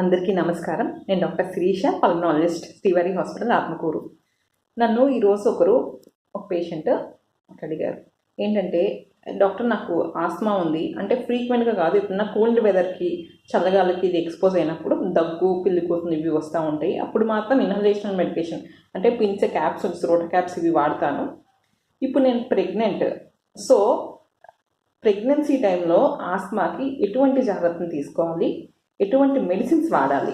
అందరికీ నమస్కారం. నేను doctor Shirisha pulmonologist Srivari hospital Atmakur. నన్ను ఈరోజు ఒకరు ఒక పేషెంట్ అడిగారు. ఏంటంటే డాక్టర్ నాకు ఆస్మా ఉంది. అంటే ఫ్రీక్వెంట్గా కాదు ఇప్పుడు కోల్డ్ వెదర్కి చల్లగాలకి ఇది ఎక్స్పోజ్ అయినప్పుడు దగ్గు పిల్లిపోతుంది ఇవి వస్తూ ఉంటాయి. అప్పుడు మాత్రం ఇన్హలేషనల్ మెడికేషన్ అంటే పించే క్యాప్స్ రోట క్యాప్స్ ఇవి వాడతాను. ఇప్పుడు నేను ప్రెగ్నెంట్ సో ప్రెగ్నెన్సీ టైంలో ఆస్మాకి ఎటువంటి జాగ్రత్తలు తీసుకోవాలి? ఎటువంటి మెడిసిన్స్ వాడాలి?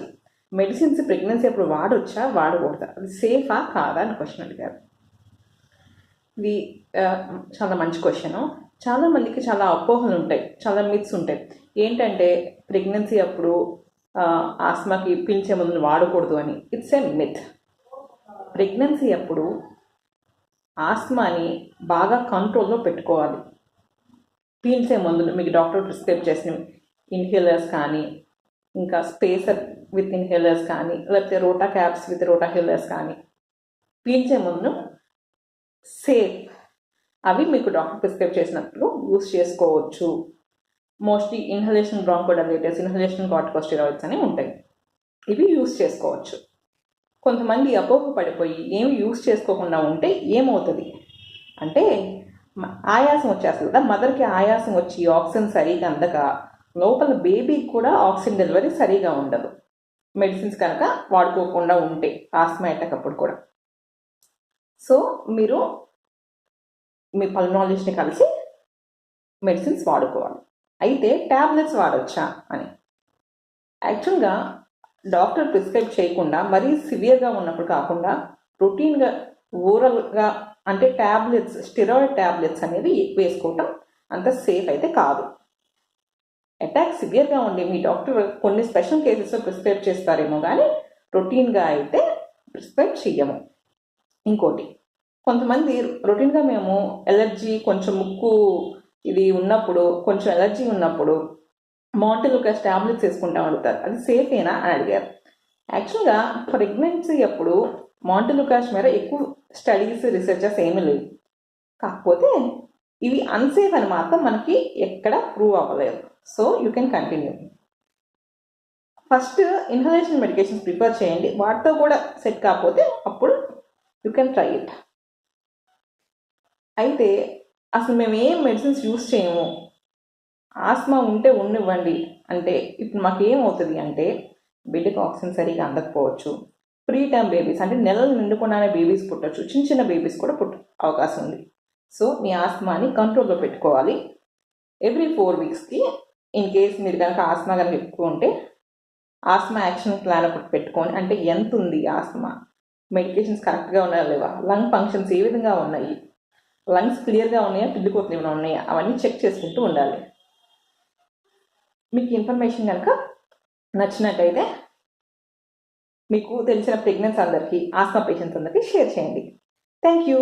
మెడిసిన్స్ ప్రెగ్నెన్సీ అప్పుడు వాడొచ్చా? వాడకూడదా? అది సేఫా కాదా? అని క్వశ్చన్ అడిగారు. ఇది చాలా మంచి క్వశ్చను చాలా మందికి చాలా అపోహలు ఉంటాయి. చాలా మిత్స్ ఉంటాయి. ఏంటంటే ప్రెగ్నెన్సీ అప్పుడు ఆస్మాకి పిలిచే మందులు వాడకూడదు అని. ఇట్స్ ఏ మిత్ ప్రెగ్నెన్సీ అప్పుడు ఆస్మాని బాగా కంట్రోల్లో పెట్టుకోవాలి. పీల్చే మందులు మీకు డాక్టర్ ప్రిస్క్రైబ్ చేసిన ఇన్హేలర్స్ కానీ ఇంకా స్పేసర్ విత్ ఇన్హేలర్స్ కానీ లేకపోతే రోటా క్యాప్స్ విత్ రోటా హేలర్స్ కానీ పీల్చే ముందు సేఫ్ అవి మీకు డాక్టర్ ప్రిస్క్రైబ్ చేసినప్పుడు యూస్ చేసుకోవచ్చు. Mostly inhalation bronchodilators inhalation corticosteroids అని ఉంటాయి. ఇవి యూస్ చేసుకోవచ్చు. కొంతమంది అపోహ పడిపోయి ఏమి యూస్ చేసుకోకుండా ఉంటే ఏమవుతుంది? అంటే ఆయాసం వచ్చేస్తుంది కదా మదర్కి ఆయాసం వచ్చి ఆక్సిజన్ సరిగా అందక లోపల బేబీకి కూడా ఆక్సిజన్ డెలివరీ సరిగా ఉండదు. మెడిసిన్స్ కనుక వాడుకోకుండా ఉంటే ఆస్మా అటాక్ అప్పుడు కూడా. సో మీరు మీ పల్నాలజిస్ట్ని కలిసి మెడిసిన్స్ వాడుకోవాలి. అయితే ట్యాబ్లెట్స్ వాడచ్చా అని. యాక్చువల్గా డాక్టర్ ప్రిస్క్రైబ్ చేయకుండా మరీ సివియర్గా ఉన్నప్పుడు కాకుండా రొటీన్గా ఓరల్గా అంటే ట్యాబ్లెట్స్ స్టిరాయిడ్ ట్యాబ్లెట్స్ అనేది వేసుకోవటం అంత సేఫ్ అయితే కాదు. అటాక్ సివియర్గా ఉండి మీ డాక్టర్ కొన్ని స్పెషల్ కేసెస్లో ప్రిస్క్రైబ్ చేస్తారేమో కానీ రొటీన్గా అయితే ప్రిస్క్రైబ్ చెయ్యము. ఇంకోటి కొంతమంది రొటీన్గా మేము ఎలర్జీ కొంచెం ముక్కు ఇది ఉన్నప్పుడు కొంచెం ఎలర్జీ ఉన్నప్పుడు మౌంటెలుకస్ టాబ్లెట్స్ వేసుకుంటా అడుగుతారు. అది సేఫేనా అని అడిగారు. యాక్చువల్గా ప్రెగ్నెన్సీ అప్పుడు మాంటలుకాష్ మీద ఎక్కువ స్టడీస్ రీసెర్చర్స్ ఏమీ లేవు. కాకపోతే ఇవి అన్సేఫ్ అని మాత్రం మనకి ఎక్కడ ప్రూవ్ అవ్వలేదు. So you can continue first inhalation medications prepare చేయండి. వాటితో కూడా సెట్ కాకపోతే అప్పుడు యూ కెన్ ట్రై ఇట్ అయితే అసలు మేము ఏం మెడిసిన్స్ యూస్ చేయము? ఆస్మా ఉంటే ఉండివ్వండి అంటే ఇప్పుడు మాకు ఏమవుతుంది అంటే బిడ్డకు ఆక్సిజన్ సరిగా అందకపోవచ్చు. ప్రీ టైం బేబీస్ అంటే నెలలు నిండుకున్నానే బేబీస్ పుట్టచ్చు. చిన్న చిన్న బేబీస్ కూడా పుట్ట అవకాశం ఉంది. సో మీ ఆస్మాని కంట్రోల్లో పెట్టుకోవాలి. ఎవ్రీ ఫోర్ వీక్స్కి ఇన్ కేస్ మీరు కనుక ఆస్మా కనుక ఎక్కువ ఉంటే ఆస్మా యాక్షన్ ప్లాన్ ఒకటి పెట్టుకొని అంటే ఎంత ఉంది ఆస్మా? మెడికేషన్స్ కరెక్ట్గా ఉన్నాయా లేవా? లంగ్ ఫంక్షన్స్ ఏ విధంగా ఉన్నాయి? లంగ్స్ క్లియర్గా ఉన్నాయా? పిల్లిపోతులు ఏమైనా ఉన్నాయా? అవన్నీ చెక్ చేసుకుంటూ ఉండాలి. మీకు ఇన్ఫర్మేషన్ కనుక నచ్చినట్టయితే మీకు తెలిసిన ప్రెగ్నెన్స్ అందరికీ ఆస్మా పేషెంట్స్ అందరికీ షేర్ చేయండి. Thank you